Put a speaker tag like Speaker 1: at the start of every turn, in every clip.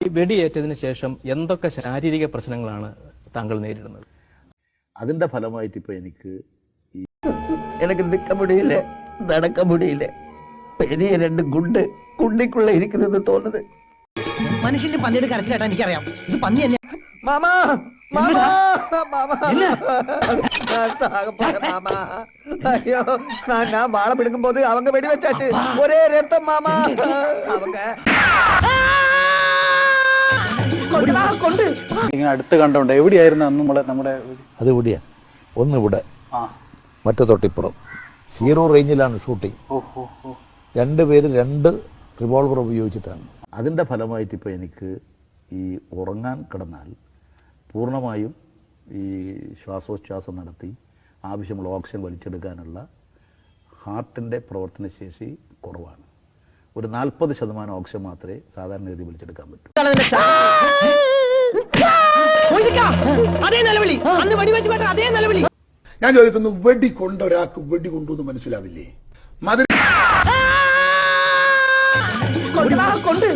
Speaker 1: വെടിയേറ്റതിന് ശേഷം എന്തൊക്കെ ശാരീരിക പ്രശ്നങ്ങളാണ് താങ്കൾ നേരിടുന്നത്?
Speaker 2: അതിന്റെ ഫലമായിട്ട് ഇപ്പൊ എനിക്ക്
Speaker 3: എനിക്ക് നിക്ക മുടിയില്ലേ? നടക്ക മുടിയില്ലേ? പെരിയ രണ്ട് ഗുണ്ട് ഗുണ്ടിക്കുള്ള ഇരിക്കുന്നത് തോന്നുന്നത്.
Speaker 4: മനുഷ്യന്റെ പന്നിയുടെ കരച്ചിലായിട്ടാ എനിക്കറിയാം. ഇത് പന്നി തന്നെ
Speaker 3: மாமா மாமா மாமா நான் சாக போறேன் மாமா ஐயோ நான் நான் வாழை பிடுங்கும் போது அவங்க வெடி வச்சாச்சு ஒரே ரத்தம் மாமா அவங்க
Speaker 5: ഇങ്ങനെ അടുത്ത് കണ്ടോണ്ട് എവിടെയായിരുന്നു അന്ന് നമ്മളെ നമ്മുടെ
Speaker 2: അത് ഇവിടെയാണ് ഒന്ന് ഇവിടെ
Speaker 5: ആ
Speaker 2: മറ്റു തൊട്ടിപ്പുറം സീറോ റേഞ്ചിലാണ് ഷൂട്ടിംഗ്
Speaker 5: ഓ ഓ ഓ
Speaker 2: രണ്ട് പേര് രണ്ട് റിവോൾവർ ഉപയോഗിച്ചിട്ടാണ് അതിൻ്റെ ഫലമായിട്ട് ഇപ്പോൾ എനിക്ക് ഈ ഉറങ്ങാൻ കിടന്നാൽ പൂർണമായും ഈ ശ്വാസോച്ഛ്വാസം നടത്തി ആവശ്യമുള്ള ഓക്സിജൻ വലിച്ചെടുക്കാനുള്ള ഹാർട്ടിന്റെ പ്രവർത്തനശേഷി കുറവാണ്. ഒരു നാൽപ്പത് ശതമാനം ഓക്സിജൻ മാത്രമേ സാധാരണ ഗതി വലിച്ചെടുക്കാൻ പറ്റൂ.
Speaker 6: ഞാൻ ചോദിക്കുന്നു വെടി കൊണ്ട ഒരാൾക്ക് വെടി കൊണ്ടു എന്ന് മനസ്സിലാവില്ലേ? കൊണ്ട്.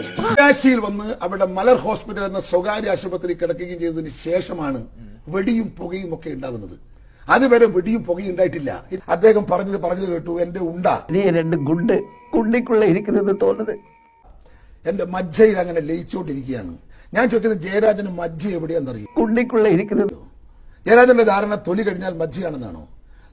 Speaker 6: വന്ന് അവിടെ മലർ ഹോസ്പിറ്റൽ എന്ന സ്വകാര്യ ആശുപത്രി കിടക്കുകയും ചെയ്തതിന് ശേഷമാണ് വെടിയും പുകയും ഒക്കെ ഉണ്ടാകുന്നത്. അതുവരെ വെടിയും പുകയും ഉണ്ടായിട്ടില്ല. അദ്ദേഹം പറഞ്ഞത് പറഞ്ഞു കേട്ടു. എന്റെ ഉണ്ട.
Speaker 3: രണ്ട് ഗുണ്ട്. ഗുണ്ടിക്കുള്ള ഇരിക്കുന്നത് തോന്നുന്നത്.
Speaker 6: എന്റെ മജ്ജയിൽ അങ്ങനെ ലയിച്ചോണ്ടിരിക്കുകയാണ്. ഞാൻ ചോദിക്കുന്നത് ജയരാജന് മജ്ജ എവിടെയാണെന്നറിയും?
Speaker 3: ഗുണ്ടിക്കുള്ള ഇരിക്കുന്നത്
Speaker 6: ജയരാജന്റെ ധാരണ തൊലി കഴിഞ്ഞാൽ മജ്ജയാണെന്നാണോ?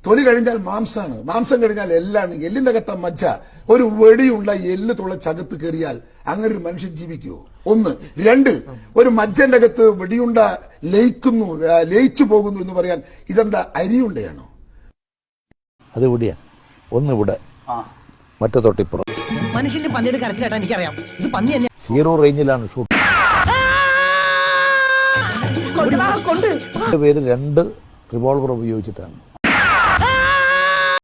Speaker 6: തൊലി കഴിഞ്ഞാൽ മാംസമാണ് മാംസം കഴിഞ്ഞാൽ എല്ലാണ്. എല്ലിന്റെ അകത്ത മജ്ജ. ഒരു വെടിയുള്ള എല്ല് തുളച്ചകത്ത് കയറിയാൽ അങ്ങനെ ഒരു മനുഷ്യൻ ജീവിക്കുമോ ഒന്ന്. രണ്ട്. ഒരു മജ്ജന്റെ അകത്ത് വെടിയുണ്ട ലയിക്കുന്നു ലയിച്ചു പോകുന്നു എന്ന് പറയാൻ ഇതെന്താ അരിയുണ്ടയാണോ?
Speaker 2: അത് ഇവിടെയാണ് ഒന്ന് ഇവിടെ.
Speaker 5: ആ.
Speaker 2: മറ്റു തൊട്ടിപ്പുറം.
Speaker 4: മനുഷ്യന്റെ പന്നിയുടെ കരച്ചിലേട്ടാ എനിക്കറിയാം. ഇത് പന്നി തന്നെ
Speaker 2: സീറോ റേഞ്ചിലാണ് ഷൂട്ടിംഗ് രണ്ട് പേര് രണ്ട് റിവോൾവർ ഉപയോഗിച്ചിട്ടാണ്.